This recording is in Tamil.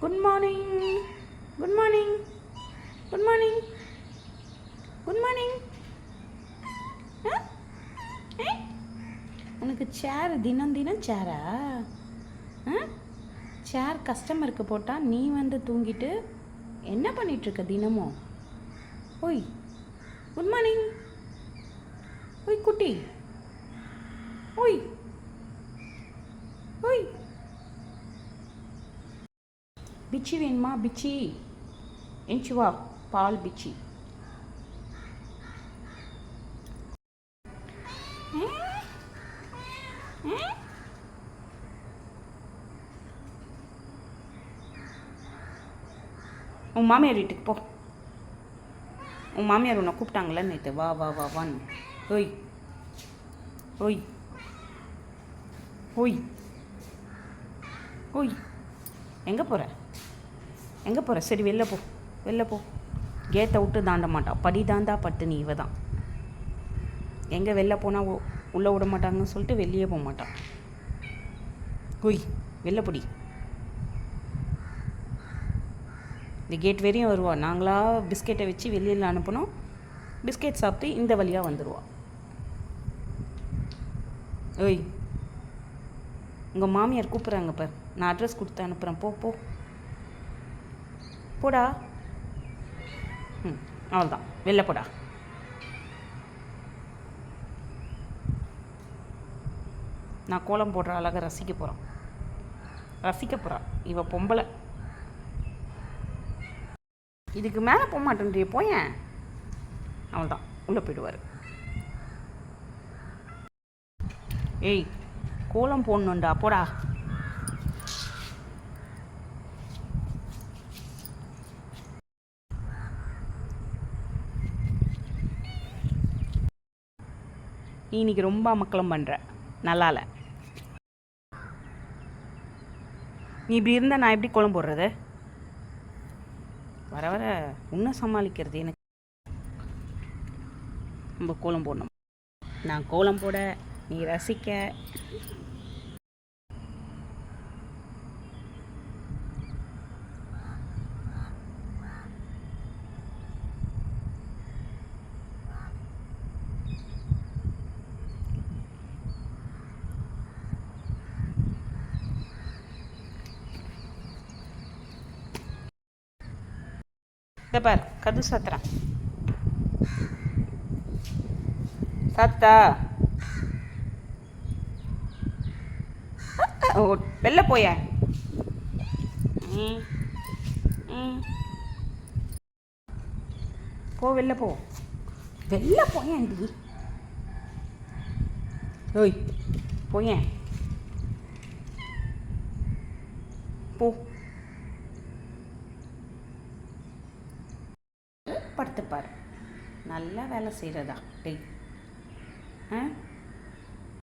Good morning good morning good morning good morning உனக்கு சேர் தினம் தினம் சேரா ஆ? சேர் கஸ்டமருக்கு போட்டால் நீ வந்து தூங்கிட்டு என்ன பண்ணிகிட்ருக்க தினமும்? ஓய் குட் மார்னிங் ஓய் குட்டி. ஓய் ஓய் பிச்சி வேணுமா? பிச்சி. எஞ்சி வா பால் பிச்சி. உன் மாமியார் வீட்டுக்கு போ. உன் மாமியார் உன்னை கூப்பிட்டாங்களே நேற்று வா வா வா வான்னு. ஓய். ஓய். ஓய். ஓய். எங்கே போகிற எங்கே போகிற சரி வெளில போ. வெளில போ. கேட்டை விட்டு தாண்ட மாட்டான் படி தாண்டா பட்டு நீ இவ தான். எங்கே வெளில போனால் உள்ளே விட மாட்டாங்கன்னு சொல்லிட்டு வெளியே போக மாட்டான் ஓய் வெளில பொடி. இந்த கேட் வரையும் வருவா. நாங்களா பிஸ்கெட்டை வச்சு வெளியில் அனுப்பினோம். பிஸ்கெட் சாப்பிட்டு இந்த வழியாக வந்துடுவா ஓய் உங்கள் மாமியார் கூப்பிட்றாங்க பார். நான் அட்ரஸ் கொடுத்து அனுப்புகிறேன் போ போ. போடா. ம் அவ்வளோதான் வெளில போடா. நான் கோலம் போடுற அழகை ரசிக்க போகிறான் ரசிக்க போகிறான் இவ பொம்பளை. இதுக்கு மேலே போக மாட்டேன்றிய போயேன். அவ்வளோதான் உள்ளே போயிடுவார். ஏய் கோலம் போடணுண்டா போடா. நீ இன்னைக்கு ரொம்ப அமக்கலம் பண்ணுற நல்லால. நீ இப்படி இருந்தால் நான் எப்படி கோலம் போடுறது? வர வர இன்னும் சமாளிக்கிறது எனக்கு. நம்ம கோலம் போடணும். நான் கோலம் போட நீ ரசிக்க. இதை பார் கது சாத்துறேன் சத்தா. ஓ வெளில போய. போ வெளில போ. வெளில போயேன்டி. ஓய் போயேன். போ. படுத்துப்பார் நல்லா வேலை செய்கிறதா டெய். ஆ?